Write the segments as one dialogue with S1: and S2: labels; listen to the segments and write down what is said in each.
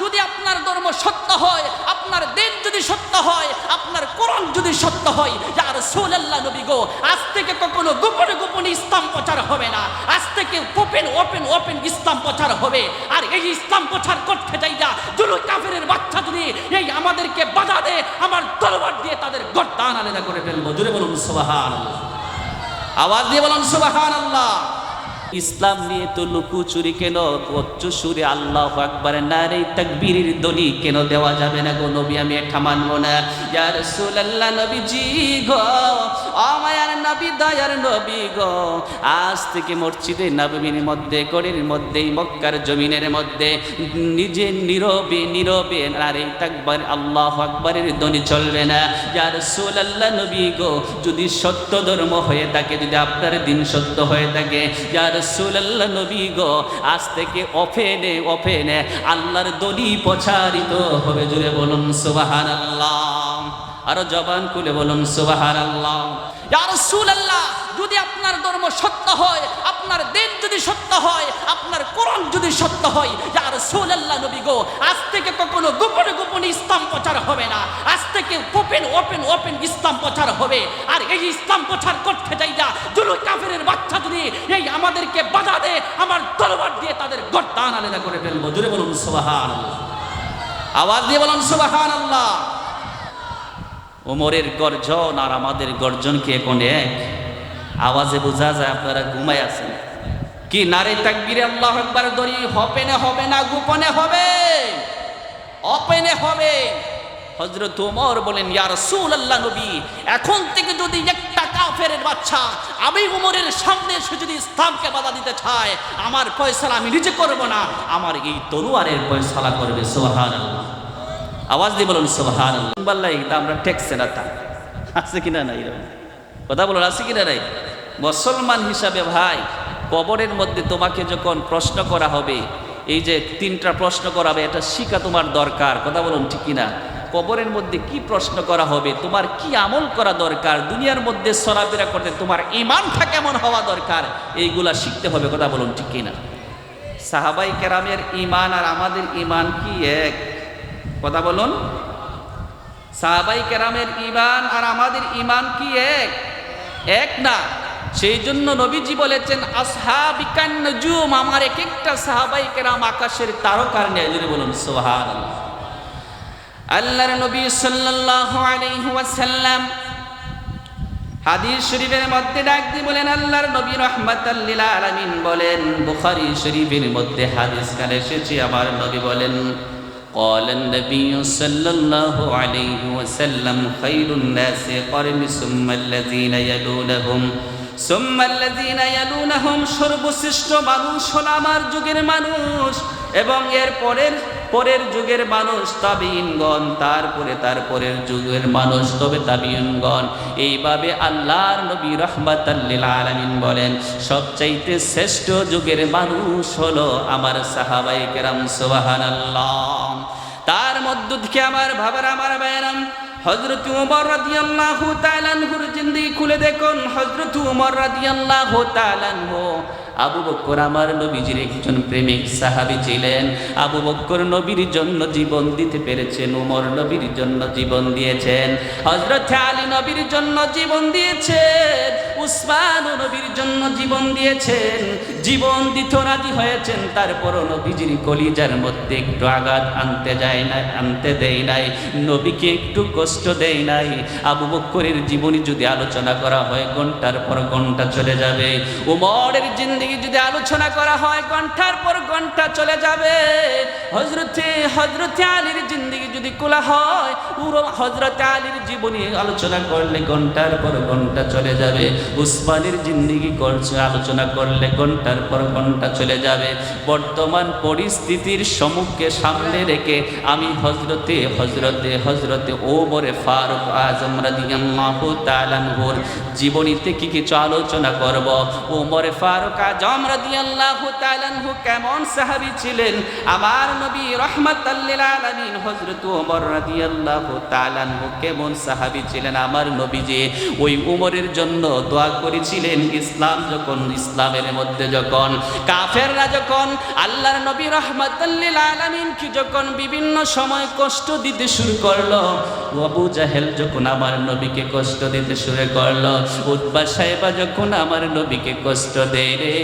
S1: যদি আপনার ধর্ম সত্য হয়, আপনার দিন যদি সত্য হয়, আপনার কোরআন যদি সত্য হয়, ইয়া রাসূলুল্লাহ নবী গো, আজ থেকে কখনো গোপনে গোপনে ইসলাম প্রচার হবে না। আজ থেকে ওপেন ওপেন ওপেন ইসলাম প্রচার হবে। আর এই ইসলাম প্রচার করতে যাইয়া দুলু কাফেরের বাচ্চা যদি এই আমাদেরকে বাধা দেয়, আমার তরবার দিয়ে তাদের গর্দান আলাদা করে ফেলব। জুড়ে বলুন, সুবহানাল্লাহ। আওয়াজ দিয়ে বলুন, সুবহানাল্লাহ। ইসলাম নিয়ে তো লুকুচুরি কেন? সুরে আল্লাহ না রে তাকবীরের দলি কেন দেওয়া যাবে না গো নবী? আমি এটা মানবো না। ইয়া রাসূলুল্লাহ নবীজি গো আমায়ার নবী, দয়ার নবী গো। আজ থেকে মসজিদে নববীর মধ্যে, গড়ের মধ্যে মক্কার জমিনের মধ্যে, নিজে নীরবে নীরবে নারে তাকবার, আল্লাহ আকবারের ধ্বনি চলবে না। ইয়া আল্লাহ নবী গো, যদি সত্য ধর্ম হয়ে থাকে, যদি আপনার দিন সত্য হয়ে থাকে, ইয়া আল্লাহ নবী গো, আজ থেকে ওপেনে ওপেনে আল্লাহর দলি প্রচারিত হবে। জুড়ে বলুন, সুবহানাল্লাহ। আরও জবান খুলে বলুন ইয়া রাসূলুল্লাহ, যদি আপনার ধর্ম সত্য হয়, আপনার দিন যদি সত্য হয়, আপনার কোরআন যদি সত্য হয়, ইয়া রাসূলুল্লাহ নবী গো, আজ থেকে কখনো গোপনে গোপনে ইসলাম প্রচার হবে না। আজ থেকে ওপেন ওপেন ওপেন ইসলাম প্রচার হবে। আর এই ইসলাম প্রচার করতে যাইয়া দুলু কাফেরের বাচ্চা যদি এই আমাদেরকে বাধা দে আমার তরবার দিয়ে তাদের গর্দান আলাদা করে ফেলব। জুড়ে বলুন, সুবহানাল্লাহ। আওয়াজ দিয়ে বলুন, সুবহানাল্লাহ। ওমরের গর্জন আর আমাদের গর্জন কি এক? আওয়াজে বোঝা যায় আপনারা ঘুমাই আছেন। কি নারে তাকবীরে আল্লাহ একবার দড়ি, হপেনে হবে না, গোপনে হবে? অপেনে হবে? হজরত ওমর বলেন, ইয়া রাসূলুল্লাহ নবী, এখন থেকে যদি একটা কাফের বাচ্চা আমি উমরের সামনে এসে যদি ইসলামকে বাধা দিতে চায়, আমার ফয়সালা আমি নিজে করব না। আমার এই তরুয়ারের ফয়সালা করবে, সুবহানাল্লাহ। আওয়াজ দিয়ে বলুন সোহান আল্লাহ এটা আমরা টেকছে না তা আছে কিনা নাই এরকম? কথা বলুন, আছে কিনা নাই? মুসলমান হিসাবে ভাই, কবরের মধ্যে তোমাকে যখন প্রশ্ন করা হবে, এই যে তিনটা প্রশ্ন করা হবে, এটা শিখা তোমার দরকার। কথা বলুন, ঠিক কিনা? কবরের মধ্যে কি প্রশ্ন করা হবে, তোমার কি আমল করা দরকার? দুনিয়ার মধ্যে সরাফেরা করতে তোমার ইমানটা কেমন হওয়া দরকার? এইগুলা শিখতে হবে, কথা বলুন, ঠিক কিনা? সাহাবাই কেরামের ইমান আর আমাদের ইমান কি এক? কথা বলুন। সাহাবাই কেরামের ইমান আর আমাদের ইমান কি এক? এক না। সেই জন্য নবীজি বলেছেন, আসহাবিকান নজুম আমার এক একটা সাহাবাই কেরাম আকাশের তারকার নেয়, যদি বলুন সোহান আল্লাহর নবী সাল্লাল্লাহু আলাইহি ওয়াসাল্লাম হাদিস শরীফের মধ্যে ডাক দিয়ে বলেন, আল্লাহর নবী রহমাতাল লিল আলামিন বলেন। বুখারী শরীফের মধ্যে হাদিস কালে এসেছে, আমার নবী বলেন। قال النبي صلى الله عليه وسلم خير الناس قرني ثم الذين يلونهم ثم الذين يلونهم সর্বশ্রেষ্ঠ মানুষ হল আমার যুগের মানুষ এবং এর পরের পরের যুগের মানুষ তাবিনগণ তারপরে তার পরের যুগের মানুষ তবে তাবিনগণ এইভাবে আল্লাহর নবী রহমাতাল্লিল আলমিন বলেন, সবচাইতে শ্রেষ্ঠ যুগের মানুষ হলো আমার সাহাবাই কেরাম, সুবহানাল্লাহ। তার মধ্য থেকে আমার ভাবার আমার বায়রাম হজরত উমর রাদিয়াল্লাহু তাআলা জিন্দেগি খুলে দেখুন হজরত উমর রাদিয়াল্লাহু তাআলা আবু বক্কর আমার নবীজির একজন প্রেমিক সাহাবী ছিলেন। আবু বক্কর নবীর জন্য জীবন দিতে পেরেছেন, উমর নবীর জন্য জীবন দিয়েছেন। হজরত আলী নবীর জন্য জীবন দিয়েছেন, উসমান নবীর জন্য জীবন দিয়েছেন। জীবন দিতে রাজি হয়েছেন, তারপরও নবীজির কলিজার মধ্যে একটু আঘাত আনতে যায় না, আনতে দেয় নাই। নবীকে একটু কষ্ট দেয় নাই। আবু বক্করের জীবনী যদি আলোচনা করা হয়, ঘণ্টার পর ঘণ্টা চলে যাবে। উমরের জিন্দগি যদি আলোচনা করা হয় ঘণ্টার পর ঘণ্টা চলে যাবে। হজরতে হজরতে আলীর জিন্দগি যদি খোলা হয়, পুরো হজরত আলীর জীবনী আলোচনা করলে ঘণ্টার পর ঘণ্টা চলে যাবে। উসমানের জিন্দগি করছে, আলোচনা করলে ঘণ্টার পর ঘণ্টা চলে যাবে। বর্তমান পরিস্থিতির সম্মুখে সামনে রেখে আমি হজরতে হজরতে হজরতে ও বরে ফারুক আজম রাদিয়াল্লাহু তাআলা আনহুর জীবনীতে কি কিছু আলোচনা করব? ওমরে ফারুক আজম রাদিয়াল্লাহু তাআলা আনহু কেমন সাহাবী ছিলেন? আমার নবী রহমাতাল লিল আলামিন হযরত ওমর রাদিয়াল্লাহু তাআলা আনহু কেমন সাহাবী ছিলেন? আমার ওই উমরের জন্য দোয়া করেছিলেন ইসলাম যখন, ইসলামের মধ্যে যখন, কাফেররা যখন, আল্লাহর নবী যখন বিভিন্ন সময় কষ্ট দিতে শুরু করল আবু জাহেল যখন আমার নবীকে কষ্ট দিতে শুরু করল উৎবা সাহেবা যখন আমার নবীকে কষ্ট দেয় রে,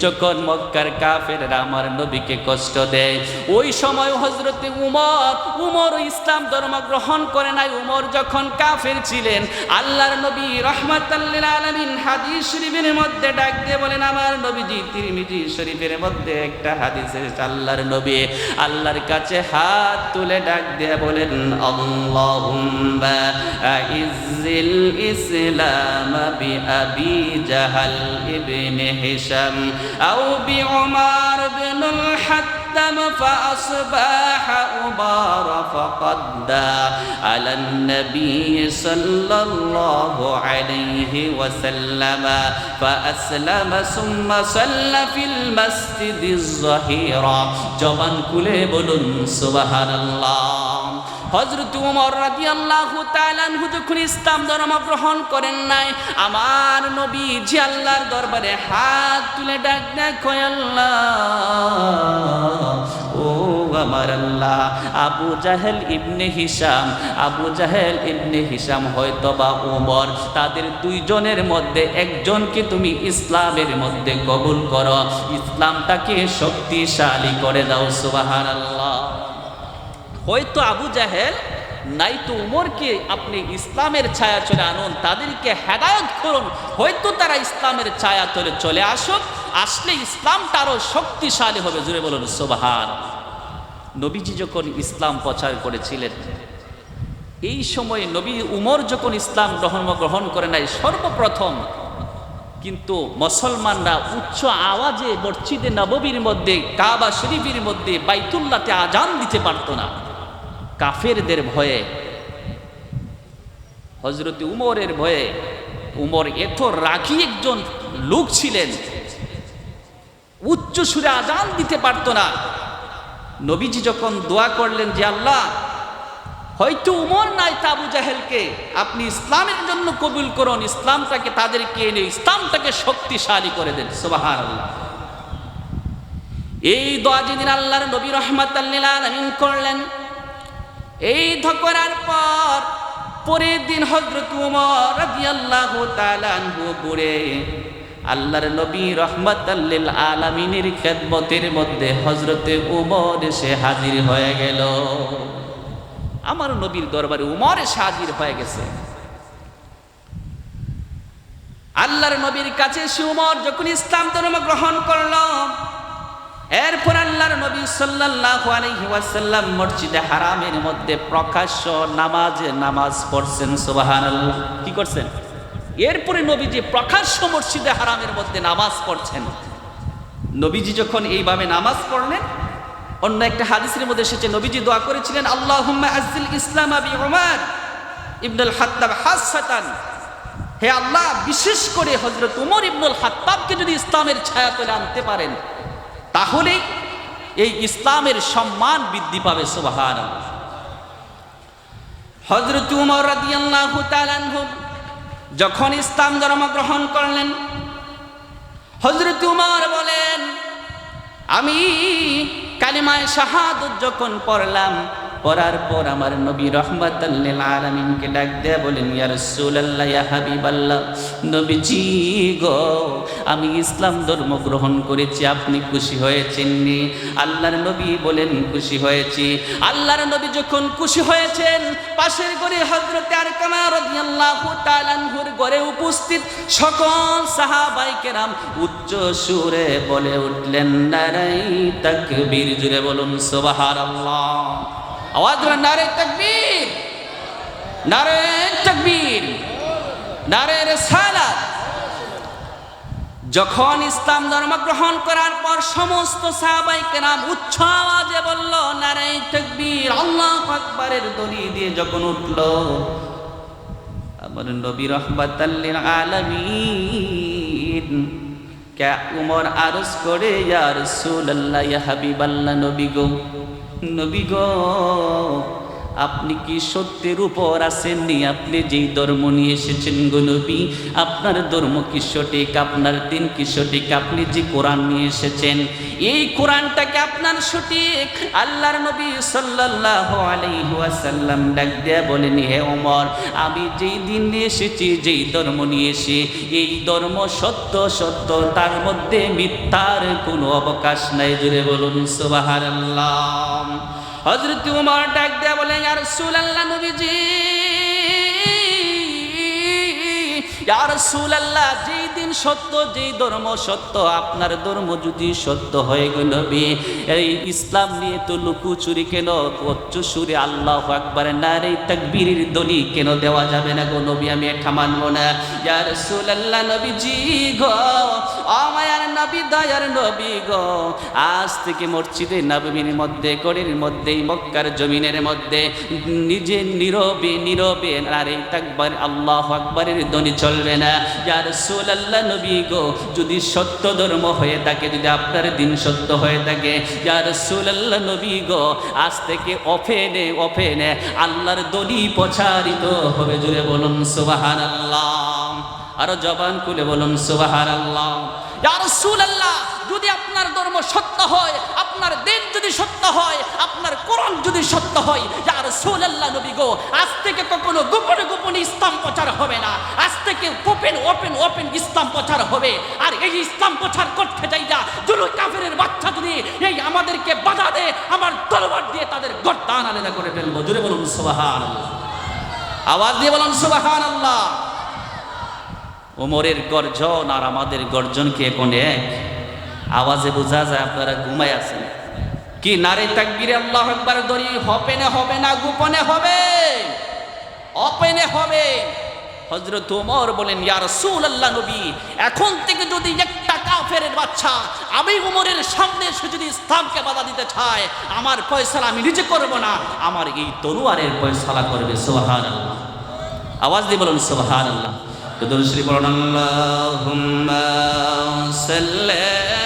S1: যখন মক্কার কাফেররা আমার নবীকে কষ্ট দেয়, ওই সময় হজরতে উমর উমর ইসলাম ধর্ম গ্রহণ করে নাই উমর যখন কাফের ছিলেন। আল্লাহর নবী রহমাতাল্লিল আলমিন হাদিস শরীফের মধ্যে ডাক দিয়ে বলেন, আমার নবীজি তিরমিজি শরীফের মধ্যে একটা হাদিস এসেছে আল্লাহর নবী। আল্লাহর কাছে হাত তুলে ডাক দিয়ে বলেন, আল্লাহুম্মা ইসলাম বি আবি জাহাল ইবনে হিশাম আও বি উমার ইবনুল الغمام فأصبح أبار فقد على النبي صلى الله عليه وسلم فأسلم ثم صلى في المسجد الظهيرة جبان كله بلن سبحان الله. হজরত উমর রাদিয়াল্লাহু তাআলা আনহু যখন ইসলাম ধর্ম গ্রহণ করেন নাই, আমার নবী জি আল্লাহর দরবারে হাত তুলে ডাক, দেখো আল্লাহ, ও আমার আল্লাহ, আবু জাহেল ইবনে হিসাম আবু জাহেল ইবনে হিসাম হয়তো বা উমর, তাদের দুইজনের মধ্যে একজনকে তুমি ইসলামের মধ্যে কবুল করো, ইসলামটাকে শক্তিশালী করে দাও, সুবহানাল্লাহ। হয়তো আবু জাহেল নাই তো উমরকে আপনি ইসলামের ছায়া চলে আনুন, তাদেরকে হেদায়ত করুন, হয়তো তারা ইসলামের ছায়া তলে চলে আসুক, আসলে ইসলামটা আরও শক্তিশালী হবে জুড়ে বলুন, সোবাহান। নবীজি যখন ইসলাম প্রচার করেছিলেন, এই সময়ে নবী উমর যখন ইসলাম গ্রহণ গ্রহণ করে নাই, সর্বপ্রথম কিন্তু মুসলমানরা উচ্চ আওয়াজে মসজিদে নববীর মধ্যে, কাবা শরীফের মধ্যে বাইতুল্লাতে আজান দিতে পারতো না। কাফেরদের ভয়ে হজরত উমরের ভয়ে। উমর এত রাগী একজন লোক ছিলেন, উচ্চ সুরে আজান দিতে পারতো না। নবীজি যখন দোয়া করলেন যে, আল্লাহ, হয়তো উমর নাই তাবু জাহেলকে, আপনি ইসলামের জন্য কবুল করুন, ইসলামটাকে তাদেরকে এনে, ইসলামটাকে শক্তিশালী করে দেন। সুবাহার এই দোয়া যেদিন আল্লাহর নবী রহমত করলেন এই ধকরার পর পরের দিন হজরত উমর রাদিয়াল্লাহু তাআলা আনহু আল্লাহর নবী রহমাতাল্লিল আলামিনের খেদমতের মধ্যে হজরতে উমর এসে হাজির হয়ে গেল। আমার নবীর দরবারে উমর এসে হাজির হয়ে গেছে। আল্লাহর নবীর কাছে সে উমর যখন ইসলাম ধর্ম গ্রহণ করল এরপর আল্লাহর নবী সাল্লাল্লাহু আলাইহি ওয়াসাল্লাম মসজিদে হারামের মধ্যে প্রকাশ্য নামাজে নামাজ পড়ছেন, সুবহানাল্লাহ। কি করছেন? এরপরে নবীজি প্রকাশ্য মসজিদে হারামের মধ্যে নামাজ পড়ছেন। নবীজি যখন এইভাবে নামাজ পড়লেন, অন্য একটা হাদিসের মধ্যে এসেছে, নবীজি দোয়া করেছিলেন, আল্লাহুম্মা আজ্জিল ইসলাম আবি উমার ইবনুল হাত্তাব হাসাতান হে আল্লাহ, বিশেষ করে হযরত উমর ইবনুল হাত্তাবকে যদি ইসলামের ছায়া তুলে আনতে পারেন তাহলে এই ইসলামের সম্মান বৃদ্ধি পাবে সুবাহান হজরত উমর রাদিয়াল্লাহু তাআলা আনহু যখন ইসলাম ধর্ম গ্রহণ করলেন হজরত উমর বলেন, আমি কালিমায় শাহাদত যখন পড়লাম পড়ার পর আমার নবী রহমাতাল্লিল আলামিনকে ডাক দেয়া বলেন, ইয়া রাসূলুল্লাহ, ইয়া হাবিবাল্লাহ, নবীজি গো, আমি ইসলাম ধর্ম গ্রহণ করেছি, আপনি খুশি হয়েছেন নি? আল্লাহর নবী বলেন, খুশি হয়েছি। আল্লাহর নবী যখন খুশি হয়েছেন, পাশের ঘরে হযরতে আরকামা রাদিয়াল্লাহু তাআলা আনহুর ঘরে উপস্থিত সকল সাহাবাই কেরাম উচ্চ সুরে বলে উঠলেন নারাই তাকবীর। জুড়ে বলুন, সুবহানাল্লাহ। আওয়াজ করে নারে তাকবীর নারে তাকবীর, নারে রিসালাত। যখন ইসলাম ধর্ম গ্রহণ করার পর সমস্ত সাহাবাই কেরাম উচ্চ আওয়াজে বলল, নারে তাকবীর, আল্লাহ আকবারের দড়ি দিয়ে যখন উঠল, আমার নবী রহমাতাল্লিল আলামিন, কে উমর আরজ করে, ইয়া রাসূলুল্লাহ, ইয়া হাবিবাল্লাহ নবী গো নবী গো। আপনি কি সত্যের উপর আসেননি? আপনি যেই ধর্ম নিয়ে এসেছেন গুনবী আপনার ধর্ম কি সঠিক? আপনার দিন কি সঠিক? আপনি যে কোরআন নিয়ে এসেছেন, এই কোরআনটাকে আপনার সঠিক? আল্লাহর নবী সাল্লাল্লাহু আলাইহি ওয়াসাল্লাম ডাক দেয়া বলেন, হে ওমর, আমি যেই দিন নিয়ে এসেছি, যেই ধর্ম নিয়ে এসে, এই ধর্ম সত্য সত্য, তার মধ্যে মিথ্যার কোনো অবকাশ নাই। জুড়ে বলুন, সুবহানাল্লাহ। হযরত উমর ডাক দেয়া বলেন আর রাসূলুল্লাহ নবীজি! যেই দিন সত্য, যেই ধর্ম সত্য, আপনার ধর্ম যদি সত্য হয়ে গো নবী, এই ইসলাম নিয়ে তো কেন উচ্চ সুরে আল্লাহ নারে তাকবীরের দলি কেন দেওয়া যাবে না গো নবী, আমি এটা না। গো নবী, দয়ার নবী গো, আজ থেকে মসজিদে নবমীর মধ্যে, গড়ের মধ্যে, মক্কার জমিনের মধ্যে, নিজে নীরবে নীরবে আরে তাকবার আল্লাহ আকবরের ধ্বনি চলবে না, ইয়া রাসূলুল্লাহ নবী গো, যদি সত্য ধর্ম হয়ে থাকে, যদি আপনার দিন সত্য হয়ে থাকে, ইয়া রাসূলুল্লাহ নবী গো, আজ থেকে অফেনে অফেনে আল্লাহর দলি প্রচারিত হবে জুড়ে বলুন সুবহানাল্লাহ। আরও জবান খুলে বলুন সুবহানাল্লাহ। ইয়া রাসূলুল্লাহ, যদি আপনার ধর্ম সত্য হয় আপনার দিন যদি সত্য হয়, আপনার কোরআন যদি সত্য হয়, ইয়া রাসূলুল্লাহ নবী গো, আজ থেকে কখনো গোপনে গোপনে ইসলাম প্রচার হবে না। আজ থেকে ওপেন ওপেন ওপেন ইসলাম প্রচার হবে। আর এই ইসলাম প্রচার করতে যাই যা দুটো কাফেরের বাচ্চা যদি এই আমাদেরকে বাধা দে আমার তলোয়ার দিয়ে তাদের গর্দান আলাদা করে ফেলব। জুড়ে বলুন, সুবহানাল্লাহ। আওয়াজ দিয়ে বলুন, সুবহানাল্লাহ। ওমরের গর্জন আর আমাদের গর্জন কি এখন এক? আওয়াজে বোঝা যায় আপনারা ঘুমাই আছেন। কি নারে তাকবিরে আল্লাহ একবার দড়ি, হপেনে হবে না, গোপনে হবে? অপেনে হবে? হজরত ওমর বলেন ইয়ার ইয়া রাসূলুল্লাহ নবী, এখন থেকে যদি একটা কাফের বাচ্চা আমি উমরের সামনে এসে যদি ইসলামকে বাধা দিতে চায়, আমার ফয়সালা আমি নিজে করব না। আমার এই তরুয়ারের ফয়সালা করবে, সুবহানাল্লাহ। আওয়াজ দিয়ে বলুন, সুবহানাল্লাহ। দুরূদ শরীফ পড়ুন আল্লাহুম্মা সাল্লাম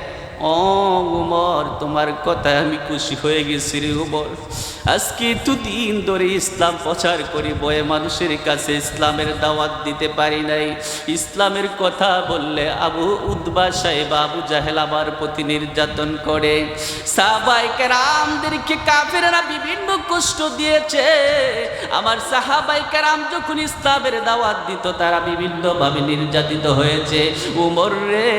S1: ও উমর তোমার কথায় আমি খুশি হয়ে গেছি রে উমর। আজকে দুদিন ধরে ইসলাম প্রচার করি, বয়ে মানুষের কাছে ইসলামের দাওয়াত দিতে পারি নাই। ইসলামের কথা বললে আবু উদ্বা সাহেব, আবু জাহেল আমার প্রতি নির্যাতন করে। সাহাবাইকে রামদেরকে কাফেরা বিভিন্ন কষ্ট দিয়েছে। আমার সাহাবাই কারাম যখন ইসলামের দাওয়াত দিত, তারা বিভিন্নভাবে নির্যাতিত হয়েছে। উমর রে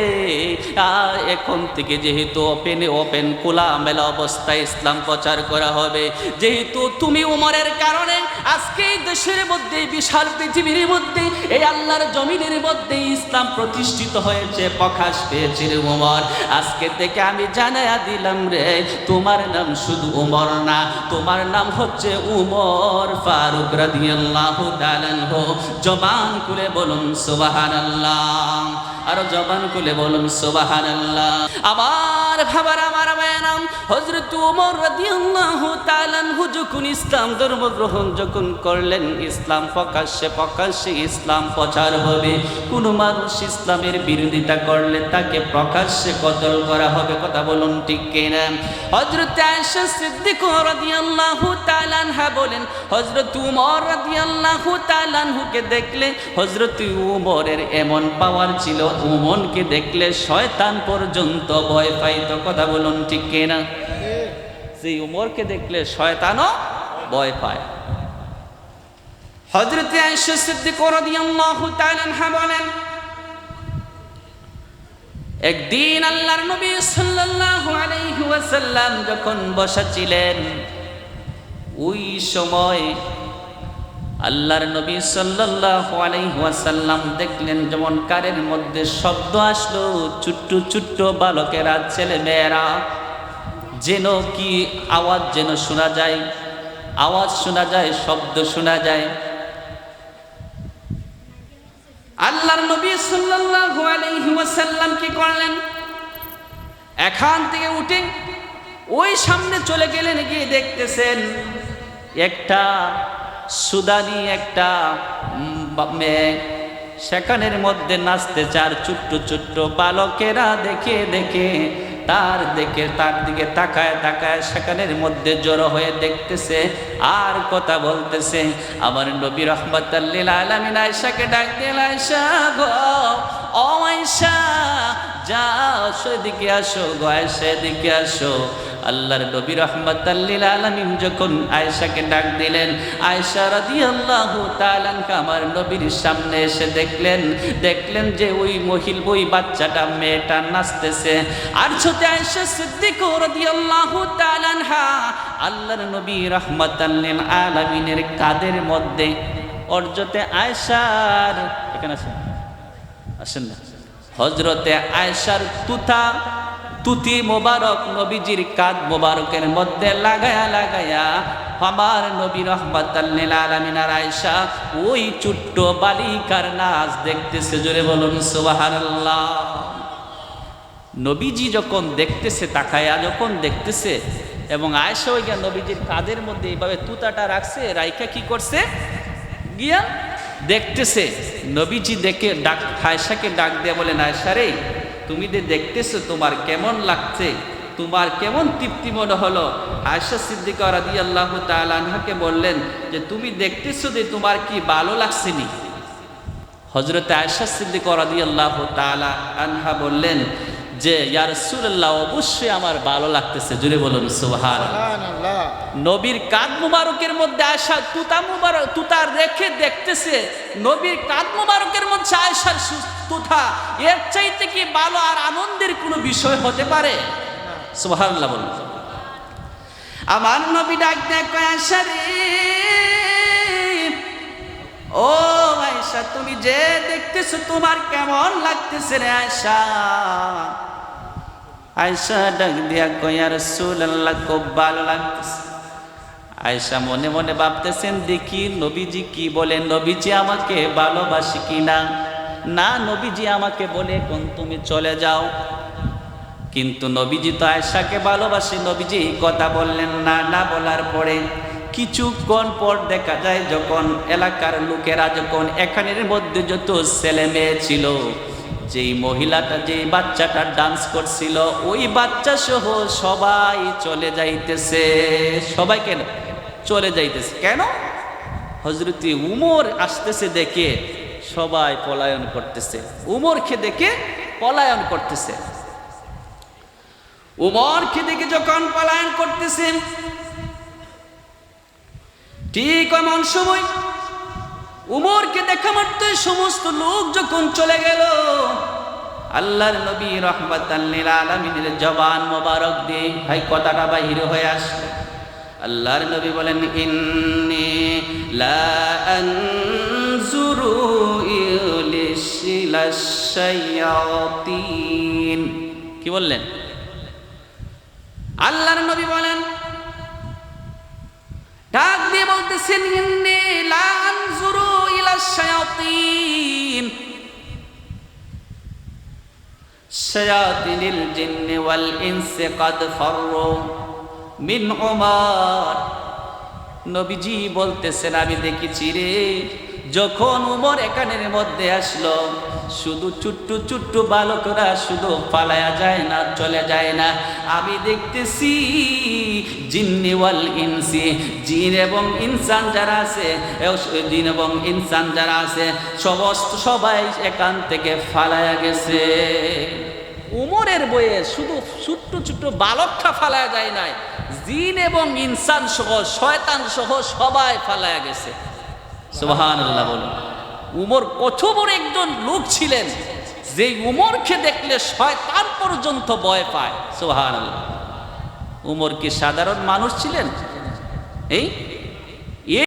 S1: এখন থেকে যেহেতু ওপেনে ওপেন খোলা মেলা অবস্থায় ইসলাম প্রচার করা হবে যেহেতু তুমি উমরের কারণে আজকে দেশের মধ্যে, বিশাল পৃথিবীর মধ্যে, এই আল্লাহর জমিনের মধ্যে ইসলাম প্রতিষ্ঠিত হয়েছে, প্রকাশ পেয়েছে উমর। আজকে থেকে আমি জানাইয়া দিলাম রে, তোমার নাম শুধু উমর না, তোমার নাম হচ্ছে উমর ফারুক রাদিয়াল্লাহু তাআলা আনহু। জবান করে বলুন, সুবহানাল্লাহ। আরও জবান খুলে বলুন, সুবহানাল্লাহ। আমার ভাবার হযরত ওমর রাদিয়াল্লাহু তাআলা আনহু যখন ইসলাম ধর্ম গ্রহণ যখন করলেন, ইসলাম প্রকাশ্যে প্রকাশ্যে ইসলাম প্রচার হবে। কোন মানুষ ইসলামের বিরোধিতা করলে তাকে প্রকাশ্যে কতল করা হবে কথা বলুন ঠিক কিনা? হযরত আয়েশা সিদ্দিক রাদিয়াল্লাহু তাআলা আনহা বলেন, হযরত উমর রাদিয়াল্লাহু তাআলা আনহুকে দেখলে হযরত উমরের এমন পাওয়ার ছিল উমনকে দেখলে শয়তান পর্যন্ত ভয় পাইতো, কথা বলুন ঠিক কিনা? সেই উমরকে দেখলে শয়তানও ভয় পায়। বলেন, একদিন আল্লাহর নবী সাল্লাল্লাহু আলাইহি ওয়াসাল্লাম যখন ওই সময় আল্লাহর নবী সাল্লাল্লাহু আলাইহি ওয়াসাল্লাম দেখলেন যেমন কারের মধ্যে শব্দ আসলো ছোট্ট ছোট্ট বালকেরা ছেলে মেয়েরা যেন কি আওয়াজ যেন শোনা যায়, আওয়াজ শোনা যায়, শব্দ শোনা যায়। আল্লাহর নবী সাল্লাল্লাহু কি করলেন? এখান থেকে উঠে ওই সামনে চলে গেলেন, গিয়ে দেখতেছেন একটা সুদানি একটা মেয়ে, সেখানের মধ্যে নাচতে চার ছোট্ট ছোট্ট বালকেরা দেখে দেখে তার দেখে তার দিকে তাকায় তাকায় সেখানের মধ্যে জড়ো হয়ে দেখতেছে, আর কথা বলতেছে, আমার নবী রহমতাল্লিল আলমিন ডাক দিল আয়সা গো যাও সেদিকে আসো গো সেদিকে আসো। আল্লাহর নবী রহমতাল্লিল আলমিন যখন আয়েশাকে ডাক দিলেন, আয়েশা রাদিয়াল্লাহু তাআলা আমার নবীর সামনে এসে দেখলেন দেখলেন যে ওই মহিল, ওই বাচ্চাটা, মেয়েটা নাচতেছে। আর ছোটে আয়েশা সিদ্দিক রাদিয়াল্লাহু তাআলা আনহা আল্লাহর নবী রহমতাল্লিল আলামিনের কাদের মধ্যে অর্জতে আয়েশার, এখানে আছেন আসেন না। হজরতে আয়েশার তুতা তুতি মোবারক নবীজির কাদ মোবারকের মধ্যে লাগায়া লাগায়া আমার নবী রহমাতাল্লিল আলামিনার আয়েশা ওই ছোট্ট বালিকার নাচ দেখতেছে, জোরে বলুন সুবহানাল্লাহ। নবীজি যখন দেখতেছে, তাকায়া যখন দেখতেছে এবং আয়েশা ওই গিয়া নবীজির কাদের মধ্যে এইভাবে তুতাটা রাখছে রাইকা কি করছে? গিয়া দেখতেছে। নবীজি দেখে ডাক, আয়েশাকে ডাক দিয়ে বলেন, আয়েশা রে তুমি যে দেখতেছো তোমার কেমন লাগছে, তোমার কেমন তৃপ্তি মনে হলো? আয়সা সিদ্দিকা রাদি আল্লাহ তালাকে বললেন যে, তুমি দেখতেছো যে তোমার কি ভালো লাগছেনি হজরত আয়সা সিদ্দিক রাদি আল্লাহ তালা আনহা বললেন যে ইয়ার সুল্লাহ অবশ্যই আমার ভালো লাগতেছে। জুড়ে বলুন সুহার নবীর কাদ মুবারকের মধ্যে আয়সা তুতা মুবারক তুতার রেখে দেখতেছে, নবীর কাদ মুবারকের মধ্যে আয়সার তুথা এর চাইতে কি ভালো আর আনন্দের কোনো বিষয় হতে পারে? সুবহানাল্লাহ বলুন। আমার নবী ডাক দেখ ও আয়সা তুমি যে দেখতেছো তোমার কেমন লাগতেছে রে আয়সা আয়সা ডাক দিয়া, কয়া রাসূলুল্লাহ, খুব ভালো লাগতেছে। আয়সা মনে মনে ভাবতেছেন, দেখি নবীজি কি বলে? নবীজি আমাকে ভালোবাসি কিনা না? না, নবীজি আমাকে বলে, কোন তুমি চলে যাও। কিন্তু নবীজি তো আয়সাকে ভালোবাসে। নবীজি কথা বললেন, না না বলার পরে কিছুক্ষণ পর দেখা যায় যখন এলাকার লোকেরা যখন এখানের মধ্যে যত ছেলে মেয়ে ছিল, যেই মহিলাটা, যেই বাচ্চাটা ডান্স করছিল, ওই বাচ্চা সহ সবাই চলে যাইতেছে। সবাই কেন চলে যাইতেছে। কেন? হজরতি উমর আসতেছে দেখে সবাই পলায়ন করতেছে। উমরকে দেখে পলায়ন করতেছে। উমরকে দেখে যখন পলায়ন করতেছে ঠিক এমন সময় উমরকে দেখা মাত্রই সমস্ত লোক যখন চলে গেল আল্লাহর নবী রহমতাল্লিল আলমিনের জবান মোবারক দিয়ে ভাই কথাটা বাহির হয়ে আসলো। আল্লাহর নবী বলেন, ইন্নি লা আনজুরু ইলিশিলাশ শায়াতিন কি বললেন? আল্লাহর নবী বলেন, ডাক দিয়ে বলতেছেন, ইন্নি লা আনজুরু ইলাশ শায়াতিন শায়াতিনিল জিন্নি ওয়াল ইনসি কাদ ফাররু। মিন উমর নবীজি বলতেছেন, আমি দেখেছি রে, যখন উমর এখানের মধ্যে আসলো, শুধু চুট্টু চুট্টু বালকরা শুধু পালায়া যায় না, চলে যায় না। আমি দেখতেছি জিন্নিওয়াল ইনসি, জিন এবং ইনসান যারা আছে জিন এবং ইনসান যারা আছে, সমস্ত সবাই এখান থেকে ফালায়া গেছে। উমরের বইয়ে শুধু ছোট্ট ছোট্ট বালকটা ফালায়া যায় নাই জিন এবং ইনসান সহ, শয়তান সহ সবাই ফালায়া গেছে। সোহান আল্লাহ বলুন। উমর বড় একজন লোক ছিলেন যে উমরকে দেখলে শয়তান পর্যন্ত ভয় পায়। সোহান আল্লাহ উমর কি সাধারণ মানুষ ছিলেন? এই